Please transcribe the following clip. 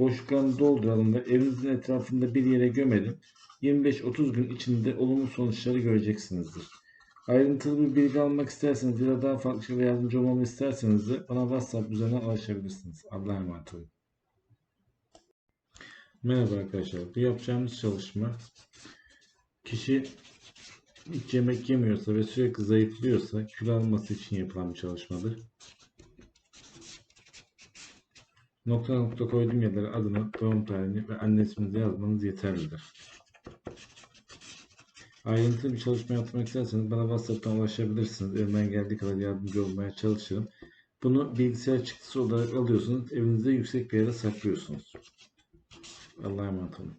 Boşluklarını dolduralım ve evinizin etrafında bir yere gömelim. 25-30 gün içinde olumlu sonuçları göreceksinizdir. Ayrıntılı bir bilgi almak isterseniz ya da daha farklı şeyler yardımcı olmamı isterseniz de bana WhatsApp üzerinden ulaşabilirsiniz. Allah'a emanet olun. Merhaba arkadaşlar. Bu yapacağımız çalışma kişi hiç yemek yemiyorsa ve sürekli zayıflıyorsa kilo alması için yapılan bir çalışmadır. Nokta nokta koyduğum yerlere adını, doğum tarihini ve anne isminizi yazmanız yeterlidir. Ayrıntılı bir çalışma yapmak isterseniz bana WhatsApp'tan ulaşabilirsiniz. Elimden geldiği kadar yardımcı olmaya çalışırım. Bunu bilgisayar çıktısı olarak alıyorsunuz. Evinizde yüksek bir yere saklıyorsunuz. Allah'a emanet olun.